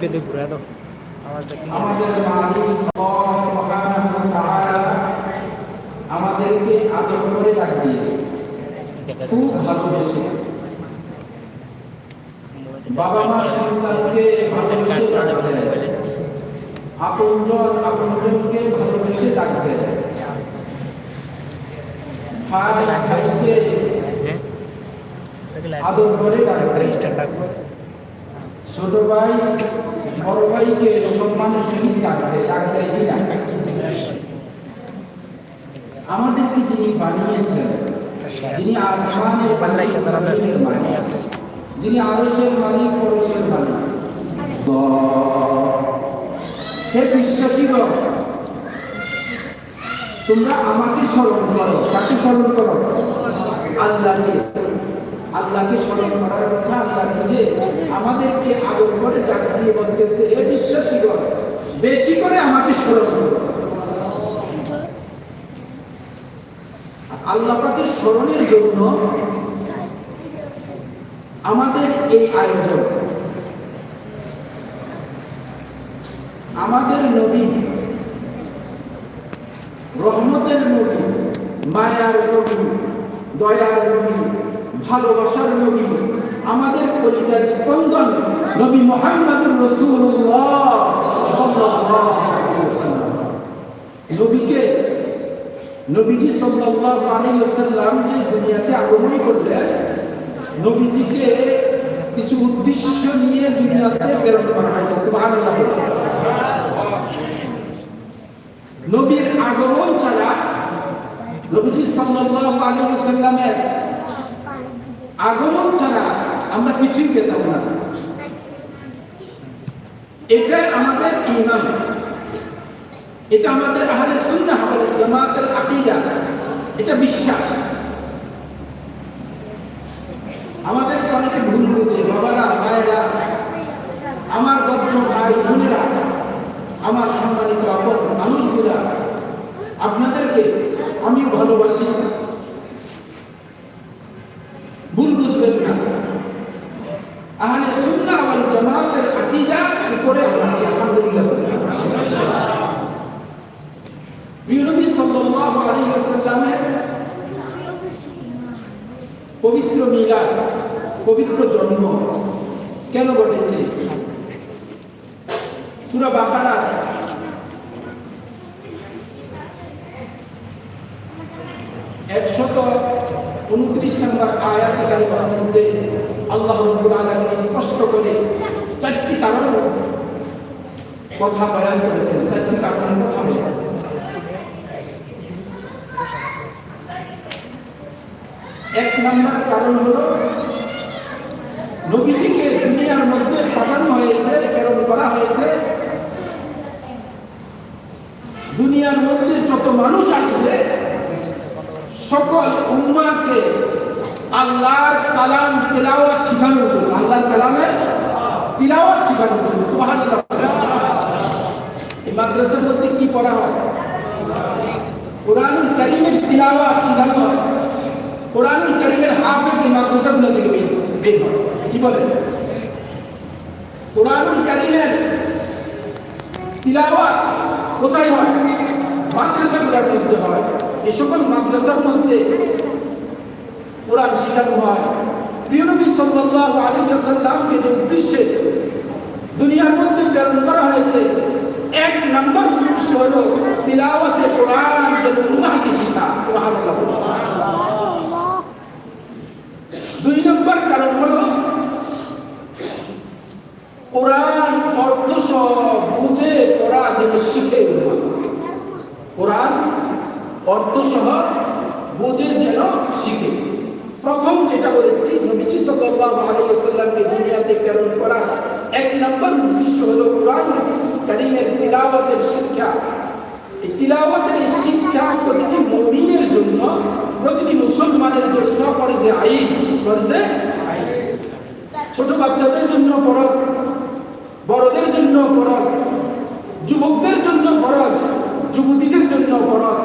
বেঁধে ঘুরে দাও আওয়াজটা কি আমাদের মালিক আল্লাহ সুবহানাহু ওয়া তাআলা আমাদেরকে আদর করে ডাক দিয়েছে দেখা খুব ভালোবেসে বাবা মা সন্তানকে ভালোবেসে ডাক দেয় আপনজন আপনজনকে ভালোবেসে ডাক দেয় ভাই ভাইকে হ্যাঁ আদর করে ডাক দেয় স্ট্যান্ডার্ড ছোট ভাই, বড় ভাইকে সম্মানের সহিত দেয় কি আমাদেরকে যিনি বানিয়েছেন, যিনি আসমানের যিনি আরশের মালিক, পরশের মালিক। হে বিশ্বাসীগণ তোমরা আমাকে স্মরণ করো তাকে স্মরণ করো? আল্লাহকে। আল্লাহকে স্মরণ করার কথা আল্লাহ নিজে আমাদেরকে আদর করে ডাক দিয়ে বলতেছে হে বিশ্বাসীগণ, বেশি করে আমাকে স্মরণ করো। আল্লাহ পাকের স্মরণের জন্য আমাদের এই আয়োজন। আমাদের নবী রহমতের নবী, মায়ার নবী, দয়ার নবী ভালোবাসার নবী। আমাদের কলিজার স্পন্দন নবী মোহাম্মদুর রসুল্লাহ। নবীকে নবীজি সাল্লাল্লাহু আলাইহি ওয়াসাল্লাম যে দুনিয়াতে আগমন করলেন, নবীজিকে কিছু উদ্দেশ্য নিয়ে দুনিয়াতে প্রেরণ করা হয়েছে। নবীর আগমন ছাড়া নবীজি সাল্লাল্লাহু আলাইহি ওয়াসাল্লামের আগমন ছাড়া আমরা কিছুই পেতাম না। এটা আমাদের ঈমান এটা আমাদের আহলে সুন্নাহ ওয়াল জামাতের আকীদা। এটা বিশ্বাস। আমাদেরকে অনেকে ভুল বুঝে, বাবারা, মায়েরা, আমার গদ্র ভাই, বোনেরা, আমার সম্মানিত আপন মানুষগুলা, আপনাদেরকে আমি ভালোবাসি ভুল বুঝবেন না আহলে সুন্নাহ ওয়াল জামাতের আকীদা উপরে আমরা আছি আলহামদুলিল্লাহ বলে। প্রিয় নবী সাল্লাল্লাহু আলাইহি ওয়াসাল্লামের পবিত্র মিলাদ পবিত্র জন্ম কেন ঘটেছে সূরা বাকারা একশত উনত্রিশ নম্বর আয়াত কারিমার মধ্যে আল্লাহ রাব্বুল আলামিন স্পষ্ট করে চারটি কারণ কথা বয়ান করেছেন চারটি কারণের কথা বলেছেন এক নম্বর কারণ হলো নবীজিকে দুনিয়ার মধ্যে পাঠানো হয়েছে প্রেরণ করা হয়েছে দুনিয়ার মধ্যে যত মানুষ আসবে সকল উম্মাকে আল্লাহর কালাম, তেলাওয়াত শেখানোর জন্য, আল্লাহর কালামের তিলাওয়াত শেখানোর জন্য, সুবহানাল্লাহ। এই মাদ্রাসার মধ্যে কি পড়া হয়? কোরআনুল কারীমের তিলাওয়াত শেখানো হয়। কোরআনুল কারীমের হাফেজ এই মাদ্রাসাগুলো থেকে বের কি বলে? কোরআনুল কারীমের তিলাওয়াত কোথায় হয়? মাদ্রাসাগুলোর মধ্যে হয়। এই সকল মাদ্রাসার মধ্যে কোরআন শেখানো হয়। প্রিয় নবী সাল্লাল্লাহু আলাইহি ওয়াসাল্লামকে যে উদ্দেশ্যে দুনিয়ার মধ্যে প্রেরণ করা হয়েছে, এক নম্বর উদ্দেশ্য হলো তিলাওয়াতে কোরআন যেন উম্মাহকে শেখা দুই নম্বর কারণ হলো কোরআন অর্থ সহ বুঝে পড়া যেন শিখে কোরআন অর্থ সহ বুঝে যেন শিখে। প্রথম যেটা বলেছি, নবীজি সাল্লাল্লাহু আলাইহি ওয়াসাল্লামকে দুনিয়াতে প্রেরণ করা। এক নম্বর উদ্দেশ্য হলো কোরআন কারীমের তিলাওয়াতের শিক্ষা। এই তিলাওয়াতের এই শিক্ষা প্রতিটি মুমিনের জন্য, প্রতিটি মুসলমানের জন্য ফরজে আইন ফরজে আইন। ছোট বাচ্চাদের জন্য ফরজ, বড়দের জন্য ফরজ, যুবকদের জন্য ফরজ যুবতীদের জন্য ফরজ।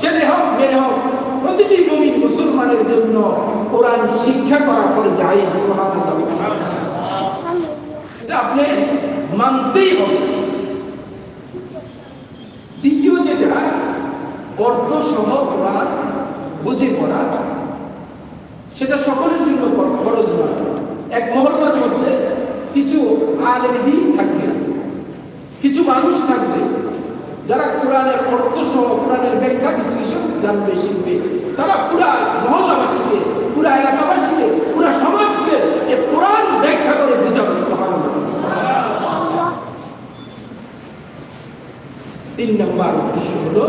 ছেলে হোক, মেয়ে হোক, প্রতিটি মুমিন মুসলমানের জন্য কোরআন শিক্ষা করা আইন সুবহানাল্লাহ। এটা আপনি মানতেই হবে। দ্বিতীয় যেটা, অর্থ সহ কোরআন বুঝে পড়া, সেটা সকলের জন্য ফরজ নয়। এক মহল্লার মধ্যে কিছু আলেম দিন থাকবে, কিছু মানুষ থাকবে যারা কোরআনের অর্থ সহ কোরআনের ব্যাখ্যা বিশ্লেষণ জানবে, শিখবে, তারা পুরা মহল্লাবাসীকে, পুরা এলাকাবাসীকে, পুরা সমাজকে এ কোরআন ব্যাখ্যা করে বোঝাবে তিন নম্বর উদ্দেশ্য হলো,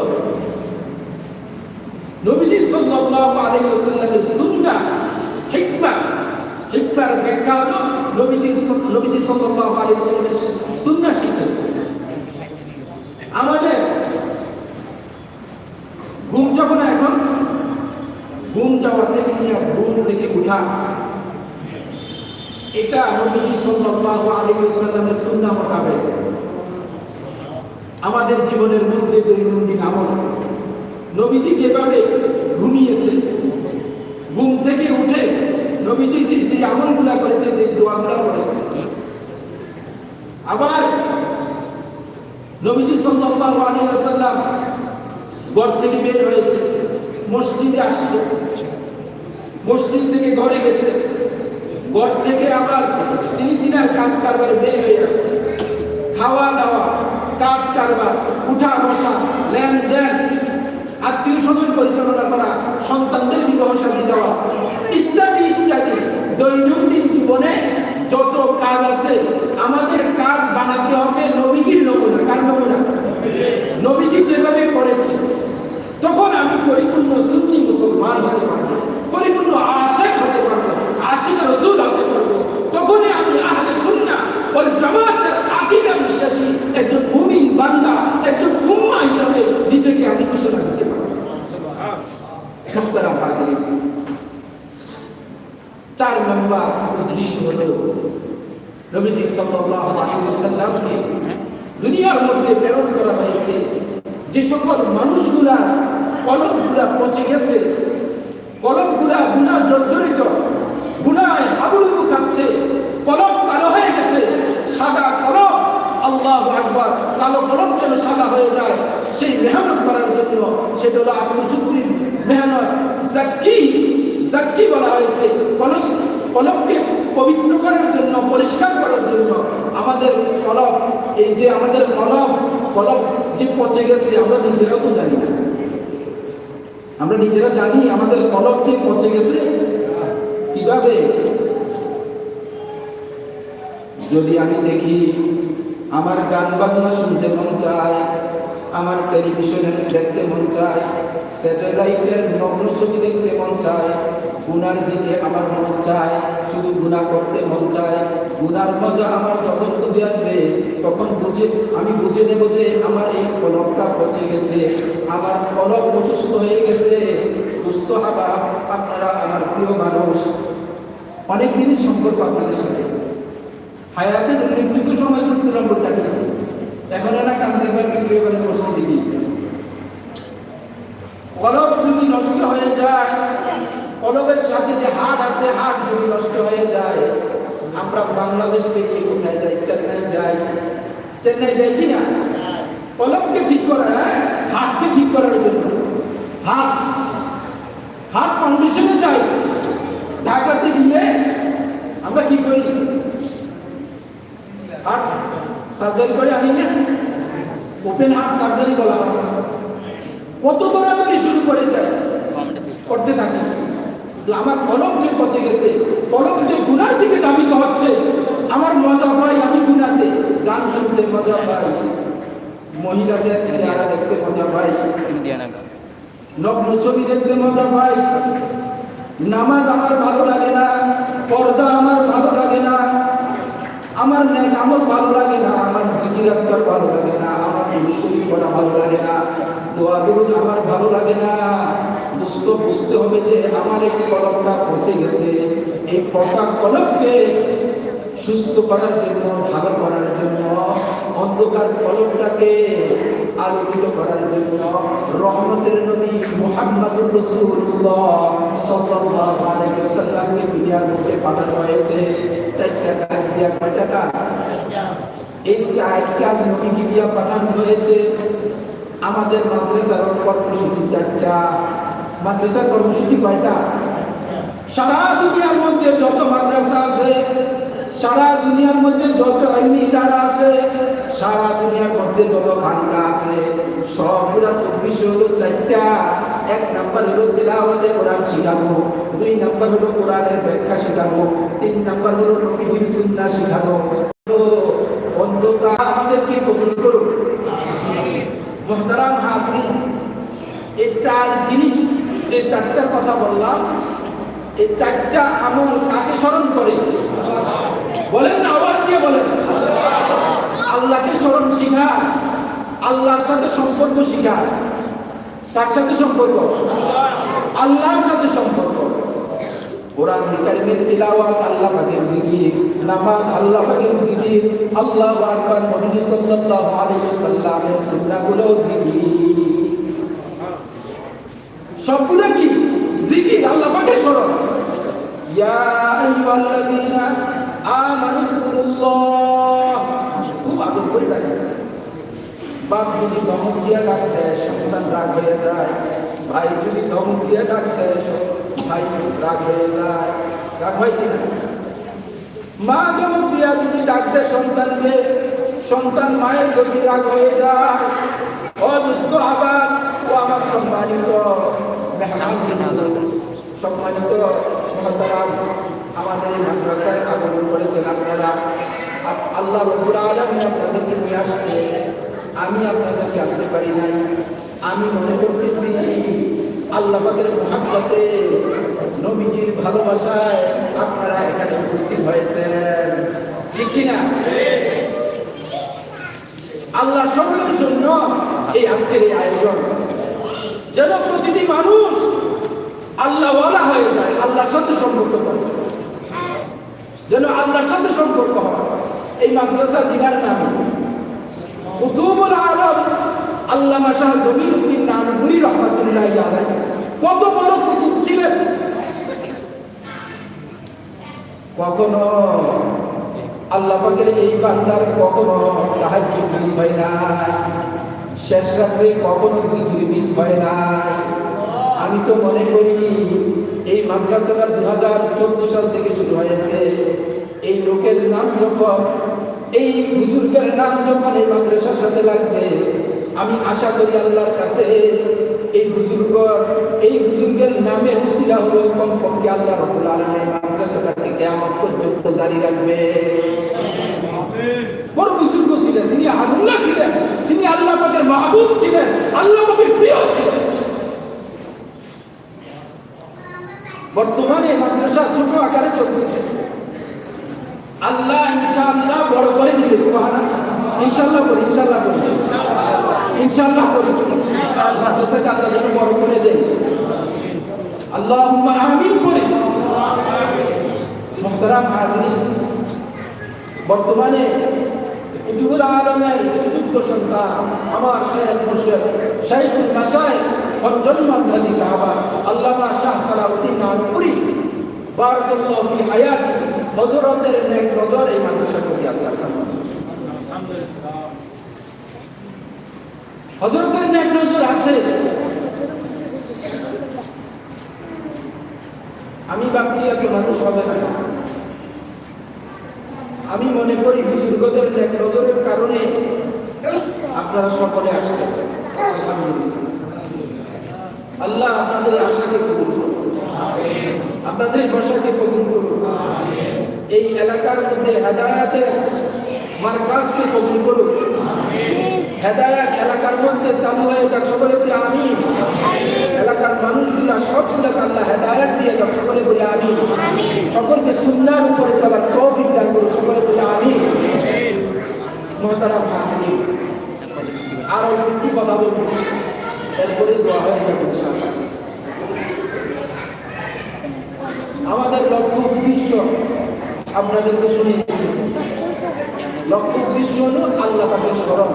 নবীজি সাল্লাল্লাহু আলাইহি ওয়াসাল্লামের সুন্নাহ, হিকমা, হিকমার ব্যাখ্যা হলো নবীজি নবীজি সাল্লাল্লাহু আলাইহি ওয়াসাল্লামের সুন্নাহ শিখতে আমাদের ঘুম যাব না এখন ঘুম যাওয়া থেকে নিয়ে ঘুম উঠা এটা নবীজি সাল্লাল্লাহু আলাইহি ওয়াসাল্লামের সুন্নাহ মোতাবেক। আমাদের জীবনের মধ্যে দৈনন্দিন আমল। নবীজি যেভাবে ঘুমিয়েছে ঘুম থেকে উঠে নবীজি যে আমলগুলা করেছে যে দোয়াগুলা করেছে আবার নবীজি সাল্লাল্লাহু আলাইহি ওয়াসাল্লাম ঘর থেকে বের হয়েছে, মসজিদে আসছে। মসজিদ থেকে ঘরে গেছে। ঘর থেকে আবার তিনি দিনার কাজ কারবার বের হয়ে আসছে। খাওয়া দাওয়া, কাজ কারবার, উঠা বসা লেনদেন আত্মীয় স্বজন পরিচালনা করা, সন্তানদের বিবাহ শাদী দেওয়া ইত্যাদি ইত্যাদি। দৈনন্দিন জীবনে যত কাজ আছে, আমাদের কাজ বানাতে হবে নবীজির নমুনা কার নমুনা নবীজি যেভাবে করেছে তখন আমি পরিপূর্ণ সুন্নি মুসলমান হতে পারব পরিপূর্ণ আশেক হতে পারব আশেক রসুল হতে পারব তখনই আমি আহলে সুন্নাহ ওই জামাতের আকিদা বিশ্বাসী একজন মুমিন বান্দা একজন উম্মা হিসাবে নিজেকে আমি ঘোষণা দিতে পারব মোহতারাম হাজিরিন, চার নম্বর উদ্দেশ্য হলো নবীজি সাল্লাল্লাহু আলাইহি ওয়াসাল্লামকে দুনিয়ার মধ্যে প্রেরণ করা হয়েছে যে সকল মানুষগুলা কলমগুলা পচে গেছে কলমগুলা গুণা জর্জরিত গুণায় হাবুডুবু খাচ্ছে কলম কালো হয়ে গেছে সাদা কলম আল্লাহ আকবার কালো কলম যেন সাদা হয়ে যায় সেই মেহনত করার জন্য সেটা হলো আত্মশুদ্ধির মেহনত, জাক্কি জাক্কি বলা হয়েছে। কলস কলমকে পবিত্র করার জন্য, পরিষ্কার করার জন্য আমাদের কলম এই যে আমাদের কলম কলম যে পচে গেছে, আমরা নিজেরাও তো জানি না। আমরা নিজেরা জানি আমাদের কলম যে পচে গেছে, কীভাবে? যদি আমি দেখি আমার গান বাজনা শুনতে মন চায় আমার টেলিভিশনে দেখতে মন চায়, স্যাটেলাইটের নগ্ন ছবি দেখতে মন চায়, গুনার দিকে আমার মন চায়, শুধু গুণা করতে মন চায়। গুনার মজা আমার যখন বুঝে আসবে, তখন বুঝে, আমি বুঝে নেব যে আমার এই কলকটা পচে গেছে। আমার কলক অসুস্থ হয়ে গেছে। সুস্থ হবা আপনারা আমার প্রিয় মানুষ। অনেক দিনের সম্পর্ক আপনাদের সাথে। হায়াতের উল্লেখযোগ্য সময় তো তুলম্বর কাটিয়েছে এখন এরা কান্দের বার বিক্রি করে প্রশ্ন দিয়েছে। কলব যদি নষ্ট হয়ে যায়, কলবের সাথে যে হাট আছে হাট যদি নষ্ট হয়ে যায়, আমরা বাংলাদেশ থেকে কোথায় যাই, চেন্নাই যাই। চেন্নাই যাই কি না? কলবকে ঠিক করা হ্যাঁ? হাটকে ঠিক করার জন্য। হাট হাট ফাউন্ডেশনে যাই। ঢাকাতে গিয়ে আমরা কি করি? হার্ট সার্জারি করে আনি না ওপেন হার্ট সার্জারি বলা হয়। কত দৌড়াদৌড়ি শুরু করে যায়? করতে থাকি। আমার কলম যে পচে গেছে, কলম যে গুনার দিকে দাবিত হচ্ছে, আমার মজা পাই আমি গুনাতে। গান শুনতে মজা পাই। মহিলাদের চেহারা দেখতে মজা পাই। নগ্ন ছবি দেখতে মজা পাই। নামাজ আমার ভালো লাগে না, পর্দা আমার ভালো লাগে না। আমার নেক আমল ভালো লাগে না, আমার জিকির আজকার ভালো লাগে না, আমার শরীর করা ভালো লাগে না দোয়া দুরুদ আমার ভালো লাগে না। দোস্ত বুঝতে হবে যে আমার এই কলমটা পচে গেছে। এই পচা কলমকে সুস্থ করার জন্য, ভালো করার জন্য, অন্ধকার কলমটাকে আলোকিত করার জন্য রহমতের নবী মুহাম্মদুর রাসূলুল্লাহ সাল্লাল্লাহু আলাইহি ওয়াসাল্লামকে দুনিয়ার মধ্যে পাঠানো হয়েছে। চারটা কাজ এই চার কাজ পাঠানো হয়েছে? আমাদের মাদ্রাসার কর্মসূচি চারটা। মাদ্রাসার কর্মসূচি কয়টা? সারা দুনিয়ার মধ্যে যত মাদ্রাসা আছে, সারা দুনিয়ার মধ্যে যত আইনি আছে, সারা দুনিয়ার মধ্যে যত খানকা আছে সবগুলোর উদ্দেশ্য হলো চারটা। এক নাম্বার হলো তেলাওয়াতে কোরআন শেখানো, দুই নাম্বার হলো কোরআনের ব্যাখ্যা শেখানো, তিন নাম্বার হলো নবীজির সুন্নাহ শেখানো। তো অন্ধকার আমাদেরকে কবুল করুন। মোহতারাম হাজরিন এই চার জিনিস যে চারটা কথা বললাম, এই চারটা আমল কাকে স্মরণ করে? বলেন না, আওয়াজ দিয়ে বলেন। আল্লাহকে স্মরণ শিখায়, আল্লাহর সাথে সম্পর্ক শিখায়। তার সাথে সম্পর্ক। আল্লাহর সাথে সম্পর্ক। কোরআন কারিমের আল্লাহ পাকের জিকির, নামাজ আল্লাহ পাকের জিকির, আল্লাহু আকবার নবী সাল্লাল্লাহু আলাইহি ওয়াসাল্লামের সুন্নাহগুলো জিকির। সবগুলো কি? জিকির, আল্লাহ পাকের স্মরণ। ইয়া আইয়ুহাল্লাযীনা আমানু যিকুরুল্লাহ খুব আদর করে রাখছে বাপ যদি ধমক দিয়ে ডাক দেয় সন্তান রাগ হয়ে যায়, ভাই যদি ধমক দিয়ে ডাক দেয় ভাই রাগ হয়ে যায়। রাগ হয় কি না? মা ধমক দিয়া যদি ডাক দেয় সন্তানকে, সন্তান মায়ের প্রতি রাগ হয়ে যায়। ও দুস্থ আবার, ও আমার সম্মানিত। সম্মানিত আমাদের এই মাদ্রাসায় আগমন করেছেন আপনারা। আল্লাহ রবুল আলমী আপনাদেরকে নিয়ে আসছে। আমি আপনাদেরকে জানতে পারি নাই। আমি মনে করতেছি আল্লাহ পাকের মহাব্বতে নবীজির ভালোবাসায় আপনারা এখানে উপস্থিত হয়েছেন। ঠিক কিনা? আল্লাহ সকলের জন্য এই আজকের এই আয়োজন। যেন প্রতিটি মানুষ আল্লাহওয়ালা হয়ে যায়, আল্লাহর সাথে সম্পর্ক করে। যেন আল্লাহর সাথে সম্পর্ক হয়। এই মাদ্রাসা জিনার নামে কুতুবুল আলম আল্লামা শাহ জমিরুদ্দিন নানপুরি রহমাতুল্লাহ আলাইহি। কত বড় কুতুব ছিলেন? কখনো? আল্লাহ পাকের এই বান্দার কখনো তাহাজ্জুদ মিস হয় না শেষ রাত্রে কখনো জিকির মিস হয় না আমি তো মনে করি, এই মাদ্রাসাটা দু হাজার চোদ্দ সাল থেকে শুরু হয়েছে। এই লোকের নাম যখন এই বুজুর্গের নাম যখন এই মাদ্রাসার সাথে লাগছে, আমি আশা করি আল্লাহর কাছে এই বুজুর্গ এই বুজুর্গের নামে উসিলা হলো কমপক্ষে আল্লাহ রবুল আলমের মাদ্রাসাটাকে কেমন পর্যন্ত জারি রাখবে। বড় বুজুর্গ ছিলেন, তিনি আল্লাহ ছিলেন, তিনি আল্লাহ পাকের মাহবুব ছিলেন, আল্লাহ পাকের প্রিয় ছিলেন। বর্তমানে মাদ্রাসা ছোট আকারে চলতেছে। আল্লাহ ইনশাআল্লাহ বড় করে দিবে ইনশাআল্লাহ বলি ইনশাআল্লাহ বলি ইনশাআল্লাহ বলি মাদ্রাসাকে আল্লাহ যেন বড় করে দেন আল্লাহুম্মা আমিন বলি মুহতারাম হাজরিন বর্তমানে উজুবুল আলমের সুযুক্ত সন্তান আমার শেখ মুর্শেদ শাইখুল মাসায় জন্মাধারী কাবা আল্লামা শাহ সালাউদ্দিন নানপুরি। বারাকাল্লাহু ফি হায়াতি। হযরতের নেক নজর এই মাদ্রাসা হযরতের নেক নজর আছে। আমি ভাবছি এত মানুষ হবে না। আমি মনে করি বুজুর্গদের এক নজরের কারণে আপনারা সকলে আসছেন। আল্লাহ আপনাদের আশাকে কবুল করুন। আপনাদের বসাকে কবুল করুন। এই এলাকার মধ্যে হেদায়াতের মার্কাজকে কবুল করুন। হেদায়াত এলাকার মধ্যে চালু হয়ে যাক, সকলে বলে আমি এলাকার মানুষগুলা সবগুলোকে আল্লাহ হেদায়াত দিয়ে যাক, সকলে বলে আমি সকলকে সুন্নার উপরে চলার তৌফিক দান করুন, সকলে বলে আমি মহতারা ভাবনি আর একটি কথা বলব এরপরে দোয়া হয়ে যাবে ইনশাআল্লাহ। আমাদের লক্ষ্য উদ্দেশ্য আপনাদেরকে শুনিয়েছি লক্ষ্য উদ্দেশ্য হলো আল্লাহ পাকের স্মরণ।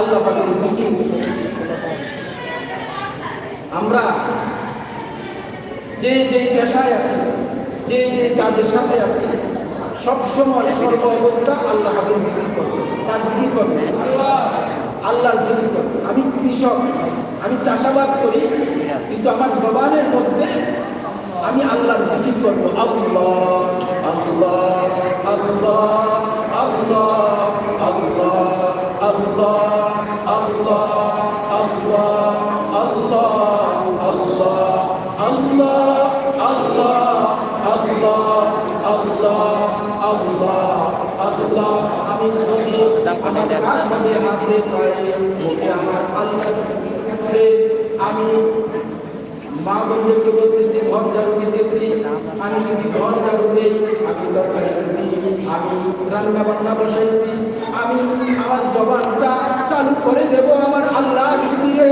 আল্লাহ পাকের জিকির। আমরা যে যে পেশায় আছি, যে যে কাজের সাথে আছি সবসময় সর্ব অবস্থা আল্লাহ হাবের জিকির করবে। তার জিকির করবে? আল্লাহ জিকির করবে। আমি কৃষক, আমি চাষাবাদ করি, কিন্তু আমার জবানের মধ্যে আমি আল্লাহ জিকির করব। আল্লাহ। আমি মা বন্ধুকে বলতেছি, ঘর ঝাড়ু দিতেছি। আমি যদি ঘর ঝাড়ু আমি আমি রান্না বান্না বসাইছি, আমি আমার জবানটা চালু করে দেব আমার আল্লাহ শিবিরে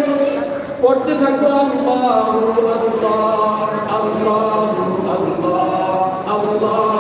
পড়তে থাকব, আল্লাহ আল্লাহ আল্লাহ আল্লাহ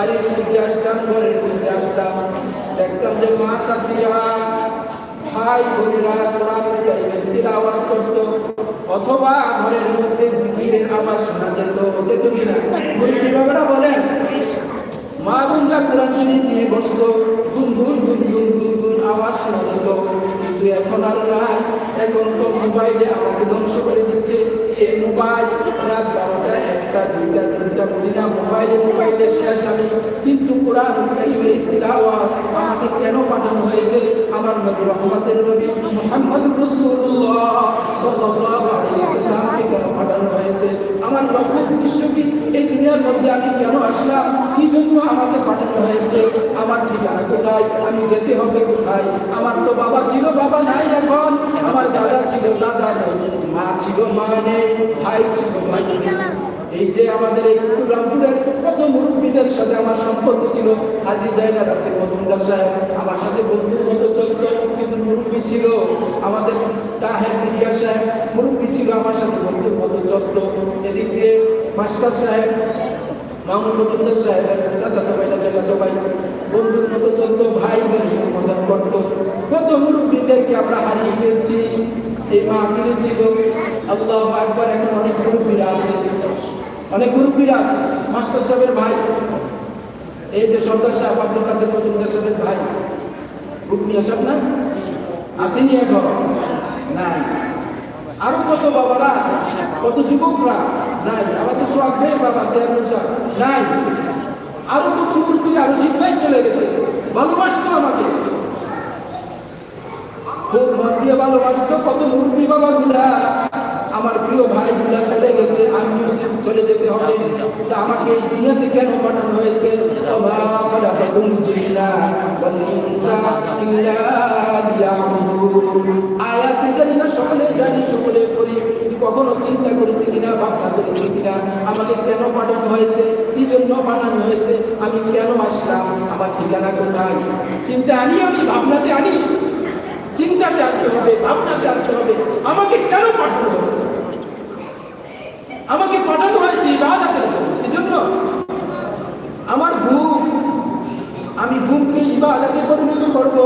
বাড়ির মধ্যে আসতাম, ঘরের মধ্যে আসতাম। দেখতাম যে মা শাশিরা ভাই বোনেরা কোরআন তিলাওয়াত করত, অথবা ঘরের মধ্যে জিকিরের আওয়াজ শোনা যেত যেত কিনা। মুরব্বী বাবারা বলেন? মা বোনরা কোরআন শরীফ নিয়ে বসতো, গুন গুন গুন গুন গুন গুন আওয়াজ শোনা যেত। কিন্তু এখন আর নাই। এখন তো মোবাইলে আমাকে ধ্বংস করে দিচ্ছে। এই মোবাইল রাত বারোটা একটা, দুইটা, তিনটা বুঝি না মোবাইলে মোবাইলে শেষ আমি। কিন্তু কোরআন আমাকে কেন পাঠানো হয়েছে? আমার নবী রহমতের নবী মুহাম্মদ সাল্লাল্লাহু আলাইহি কেন পাঠানো হয়েছে? আমার লক্ষ্য উদ্দেশ্য কি? এই দুনিয়ার মধ্যে আমি কেন আসলাম? কি জন্য আমাকে পাঠানো হয়েছে? আমার ঠিকানা কোথায়? আমি যেতে হবে কোথায়? আমার তো বাবা ছিল, বাবা নাই এখন। আমার দাদা ছিল, দাদা নেই, মা ছিল, মা নেই, ভাই ছিল, ভাই নেই। এই যে আমাদের এই রামপুরের কত মুরব্বীদের সাথে আমার সম্পর্ক ছিল আজি জায়গা রাখতে মজুমদার সাহেব। আমার সাথে বন্ধুর মতো চলতো কিন্তু মুরব্বী ছিল। আমাদের তাহের মিডিয়া সাহেব মুরব্বী ছিল আমার সাথে বন্ধুর মতো চলতো এদিক দিয়ে মাস্টার সাহেব মামুন মজুমদার সাহেবের চাচাতো ভাই চাচাতো ভাই, বন্ধুর মতো চলতো ভাই বোন সমাধান করতো কত মুরব্বীদেরকে আমরা হারিয়ে ফেলছি, এই মা ছিল। আল্লাহ একবার এখন অনেক মুরব্বীরা আছে। অনেক মুরব্বীরা আছে। মাস্টার সাহেবের ভাই। এই যে সর্দার সাহেব আব্দুল কাদের মজুমদার সাহেবের ভাই। রুকমিয়া সাহেব না? আসেনি এখন। নাই। আরও কত বাবারা? কত যুবকরা? নাই। আমাদের সোহাগ সাহেব বাবা, চেয়ারম্যান সাহেব। নাই। আরও কত মুরব্বী, আরও শিক্ষায় চলে গেছে। ভালোবাসতো আমাকে। খুব মন দিয়ে ভালোবাসতো কত মুরব্বী বাবাগুলা আমার প্রিয় ভাইগুলা চলে গেছে, আমিও চলে যেতে হবে। তা আমাকে এই দুনিয়াতে কেন পাঠানো হয়েছে? সকলে জানি, সকলে করি কখনো চিন্তা করেছি কিনা, ভাবনা করেছি কিনা? আমাকে কেন পাঠানো হয়েছে? কি জন্য পাঠানো হয়েছে? আমি কেন আসলাম? আমার ঠিকানা কোথায়? চিন্তা আনি আমি, ভাবনাতে আনি। চিন্তাতে আনতে হবে, ভাবনাতে আনতে হবে। আমাকে কেন পাঠানো হয়েছে আমাকে পাঠানো হয়েছে ইবাদতের জন্য। এই জন্য আমার ঘুম, আমি ঘুমকে ইবাদতে পরিণত করব।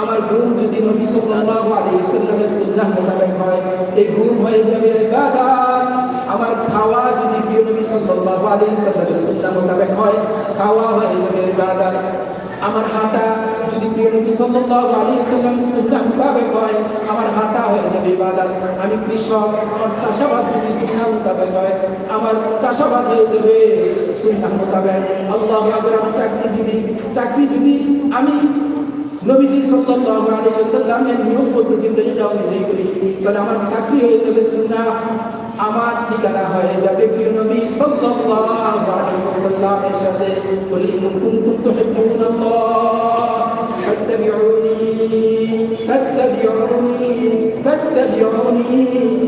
আমার ঘুম যদি নবী সাল্লাল্লাহু আলাইহি ওয়াসাল্লামের সুন্নাহ মোতাবেক হয়, এই ঘুম হয়ে যাবে ইবাদত। আমার খাওয়া যদি প্রিয় নবী সাল্লাল্লাহু আলাইহি ওয়াসাল্লামের সুন্নাহ মোতাবেক হয়, খাওয়া হয়ে যাবে ইবাদত। আমার হাঁটা যদি প্রিয় নবী সাল্লাল্লাহু আলাইহি ওয়াসাল্লামের সুন্নাহ মোতাবেক হয়, আমার হাঁটা হয়ে যাবে ইবাদত। আমি কৃষক সুন্নাহ মোতাবেক হয়। আমার চাষাবাদ হয়ে যাবে। সুন্না মোতাবেক। আল্লাহ আকরাম চাকরিজীবী। চাকরিজীবী আমি নবীজি সাল্লাল্লাহু আলাইহি ওয়াসাল্লামের নিয়ম পদ্ধতিতে এটা অনুযায়ী করি। তাহলে আমার চাকরি হয়ে যাবে সুন্না আমার ঠিকানা হয়ে যাবে প্রিয় নবী সাল্লাল্লাহু আলাইহি ওয়াসাল্লামের সাথে। বলি, কুনতুম তুহিব্বুনাল্লাহ?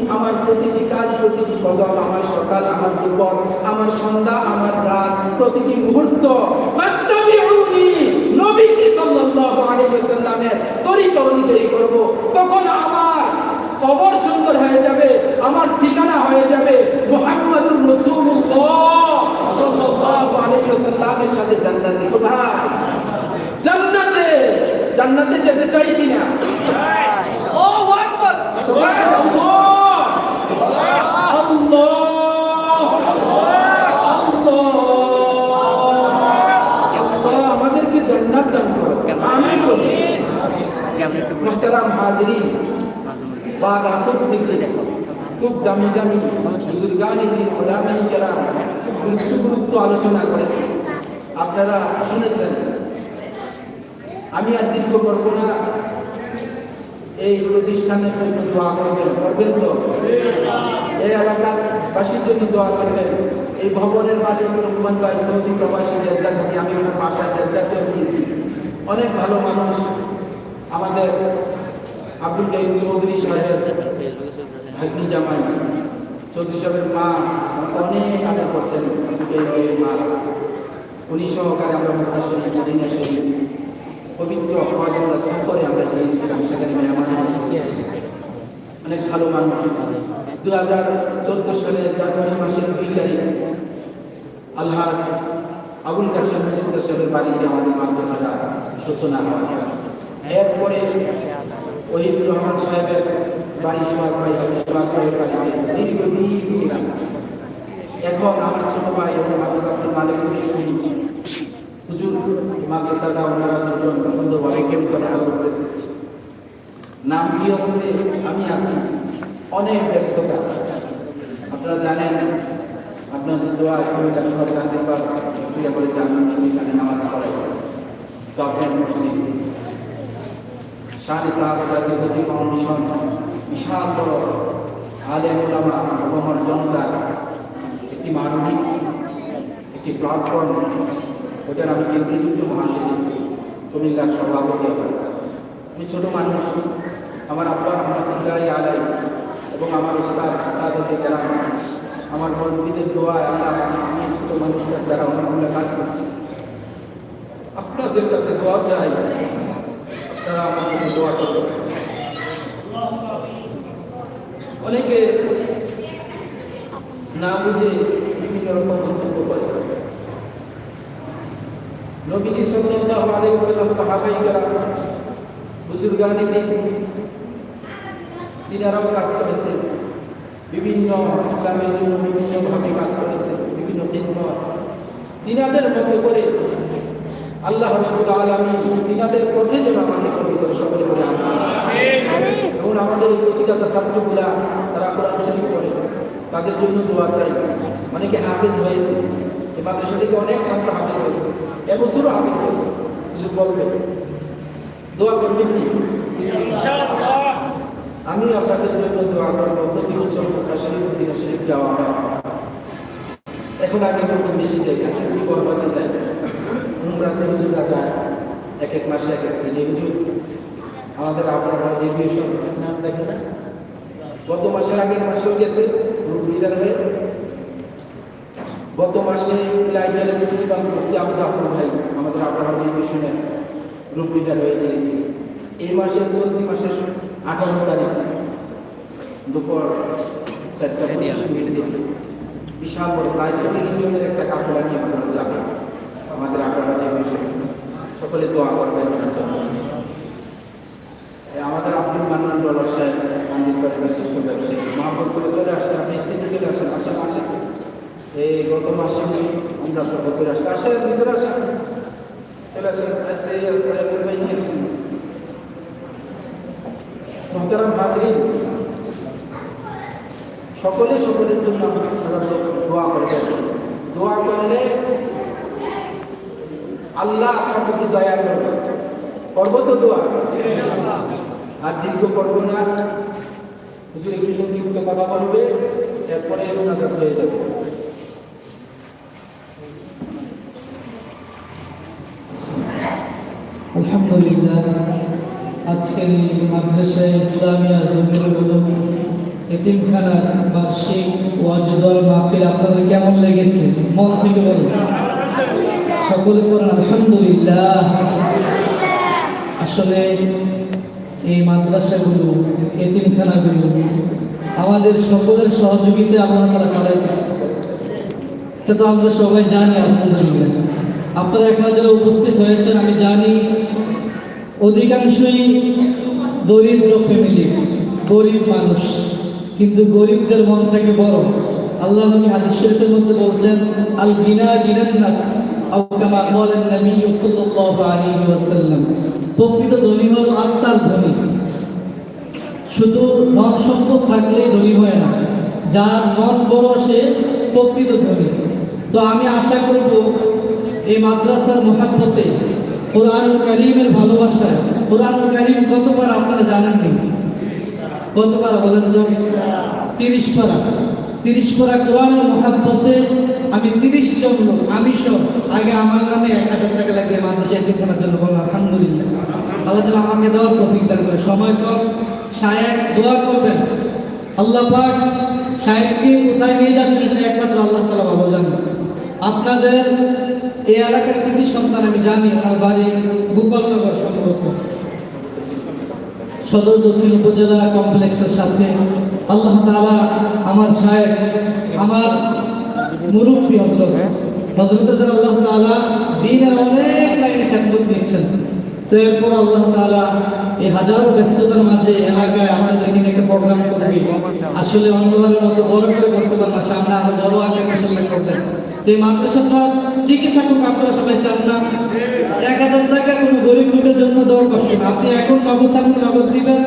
আমার প্রতিটি কাজ প্রতিটি কদম আমার সকাল আমার দুপুর আমার সন্ধ্যা আমার রাত প্রতিটি মুহূর্ত তখন আমার কবর সুন্দর হয়ে যাবে আমার ঠিকানা হয়ে যাবে। সাথে জান্নাতে কোথায় জান্নাতে যেতে চাই কিনা? আমাদেরকে জান্নাত দান করো। আমিন বলি। কেমন একটু বুঝতে মুহতারাম হাজিরিন মাঝে মাঝে থেকে খুব দামি দামি বুজুর্গানি দিন ওলামাই কেরাম খুব গুরুত্ব গুরুত্ব আলোচনা করেছে আপনারা শুনেছেন আমি আর দীর্ঘ করব না। এই প্রতিষ্ঠানের জন্য দোয়া করবেন করবেন তো? এই এলাকার বাসীর জন্য দোয়া করবেন। এই ভবনের মালিক রহমান ভাই, সৌদি প্রবাসী জেদ্দা থেকে আমি ওনার বাসায় জেদ্দাতেও দিয়েছি। অনেক ভালো মানুষ আমাদের আব্দুল কাইম চৌধুরী সাহেব, ভাগ্নি জামাই চৌধুরী সাহেবের মা, অনেক আদর করতেন। মা, উনি সহকারে আমরা শরীফ মদিনা শরীফ পবিত্র হজমরা সফরে আমরা গিয়েছিলাম, সেখানে মেহমান অনেক ভালো মানুষ। দু হাজার চোদ্দ সালের জানুয়ারি মাসের দুই তারিখ আলহাজ আবুল কাসেম মজুমদার সাহেবের বাড়িতে আমাদের মাদ্রাসাটা সূচনা হয়। এরপরে ওহিদুর রহমান সাহেবের বাড়ি সোহাগ ভাই সোহাগ ভাইয়ের কাছে দীর্ঘদিন ছিলাম। এখন আমার ছোট ভাই এবং আব্দুল মালিক হুজুর মাদ্রাসাটা ওনারা দুজন সুন্দরভাবে পরিচালনা করতেছে নাম প্রিয়সনে আমি আছি। অনেক ব্যস্ততা। আপনারা জানেন, আপনাদের দোয়া শহর গান্ধী পার্ক ক্রিয়া করে মসজিদ এখানে নামাজ পড়ে। গভর্নমেন্ট মসজিদ শাহি সাহাব জাতীয় গতি ফাউন্ডেশন বিশাল বড় আলেম ওলামা অগমর জনতা, একটি মানবিক, একটি প্ল্যাটফর্ম ওটার আমি কেন্দ্রযুক্ত মহাসচিব কুমিল্লার সভাপতি আমার আমি ছোট মানুষ, আমার আব্বা রহমতুল্লাহ আলাই, এবং আমার উস্তাদ সাদতে গেলাম আমার মন্ত্রীদের দোয়া আল্লাহ আমি ছোট মানুষের দ্বারা অনেকগুলো কাজ করছি। আপনাদের কাছে দোয়া চাই তারা আমাকে দোয়া করবে অনেকে না বুঝে বিভিন্ন রকম মন্তব্য করে। নবীজি সাল্লাল্লাহু আলাইহি ওয়াসাল্লাম সাহাবাই কেরাম বুজুর্গানি তিনারাও কাজ করেছেন। বিভিন্ন ইসলামের জন্য বিভিন্নভাবে কাজ করেছেন, বিভিন্ন খিদমত। তিনাদের মতো করে আল্লাহ রাব্বুল আলামিন তিনাদের পথে যেন আমাদের সকলে করে আসেন এবং আমাদের এই কচিকাচা ছাত্রগুলা তারা কোরআন শরীফ পড়ে, তাদের জন্য দোয়া চাই। অনেকে হাফেজ হয়েছে এই মাদ্রাসা থেকে অনেক ছাত্র হাফেজ হয়েছে। এবছরও হাফেজ হয়েছে। কিছু বলবে দোয়া করবেন কি? আমি আপনাদের জন্য দোয়া করব। প্রতি বছর মক্কা শরীফ মদিনা শরীফ যাওয়া হয়। এখন আগে কোনো বেশি জায়গা ছুটি বরবাদে যায় উমরাতে হুজুরা যায়। এক এক মাসে এক এক দিনে হুজুর। আমাদের আপনারা যে বিয়েসব নাম দেখে না গত মাসের আগের মাসেও গেছে। লিডার হয়ে। গত মাসে লাইব্রেরির প্রিন্সিপাল মুফতি আবু জাফর ভাই আমাদের আপনারা যে মিশনের গ্রুপ হয়ে গিয়েছে। এই মাসের চলতি মাসের আঠারো তারিখ দুপুর চারটা পঁচিশ মিনিট বিশাল বড় প্রায় চল্লিশ জনের একটা কাফেলা নিয়ে আমাদের যাবে আমাদের যে মিশন। সকলে দোয়া করবেন ওনার জন্য। আমাদের আব্দুল মান্নান ডলার সাহেব ব্যবসায়ী মহাপত করে চলে আসছেন আপনি স্টেজে চলে আসেন আসেন আসেন। এই গত মাসে আমরা সফর করে আসছি। আসেন, ভিতরে আসেন। চলে আসেন। মহতারাম হাজরিন সকলে সকলের জন্য দোয়া করবেন দোয়া করলে আল্লাহ আপনার প্রতি দয়া করবে। করব তো দোয়া। আর দীর্ঘ করব না। হুজুর একটু সংক্ষিপ্ত কথা বলবে, এরপরে ওনাদের হয়ে যাবে আলহামদুলিল্লাহ আজকের মাদ্রাসা ইসলামিয়া জমির উলুম এতিমখানার বার্ষিক ওয়াজদল মাহফিল, আপনাদের কেমন লেগেছে? মন থেকে বলুন। সকলে বলেন আলহামদুলিল্লাহ। আসলে এই মাদ্রাসাগুলো, এতিমখানাগুলো আমাদের সকলের সহযোগিতা আল্লাহ তারা চালাইতেছে। এটা তো আমরা সবাই জানি, আলহামদুলিল্লাহ। আপনারা এখানে যারা উপস্থিত হয়েছেন, আমি জানি অধিকাংশই দরিদ্র ফ্যামিলি গরিব মানুষ। কিন্তু গরিবদের মন থেকে বড়। আল্লাহ নবী মধ্যে বলছেন আল গিনা থাকলেই ধনী হয় না, যার মন বড় সে প্রকৃত ধনী। তো আমি আশা করব, এই মাদ্রাসার মহাব্বতে কোরআন করিমের ভালোবাসায়। কোরআন করিম কতবার আপনারা জানেন নি? কতবার বলেন তো? তিরিশ পারা। তিরিশ পারা কোরআনের মহাব্বতে আমি তিরিশ জন লোক, আমি সব। আগে আমার নামে এক হাজার টাকা লাগবে মাদ্রাসা একদিন করার জন্য বললাম, আলহামদুলিল্লাহ। আল্লাহ তালা আমাকে দেওয়ার তফিক দান করে। সময় কম সাহেব, দোয়া করবেন। আল্লাহ পাক, সাহেবকে কোথায় নিয়ে যাচ্ছেন একমাত্র আল্লাহ তালা ভালো জানেন। আপনাদের এই এলাকার কৃতি সন্তান আমি জানি, আমার বাড়ি গোপালনগর সম্পর্ক সদর দক্ষিণ উপজেলা কমপ্লেক্সের সাথে আল্লাহ তালা আমার সাহেব, আমার মুরব্বী হজরত হজরত আল্লাহ তালা দিনের অনেক লাইনে খেদমত দিচ্ছেন তো এরপর আল্লাহ তাআলা এই হাজারো ব্যস্ততার মাঝে এলাকায় আমরা সেখানে একটা প্রোগ্রাম করবি আসলে অন্যবারের মতো বড় করে করতে পারলাম সামনে আরও বড় আকারে ইনশাল্লাহ করবেন তো এই মাদ্রাসাটা টিকে থাকুক, আপনারা সবাই চান না। এক হাজার টাকা কোনো গরিব লোকের জন্য দেওয়ার কষ্ট না। আপনি এখন নগদ থাকলে নগদ দিবেন,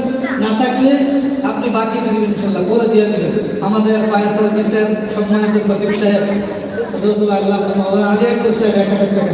না থাকলে আপনি বাকি দিবেন ইনশাল্লাহ করে দিয়ে দেবেন। আমাদের ফায়ার সার্ভিসের সম্মানিত খতিব সাহেব আলী একদম সাহেব, এক হাজার টাকা।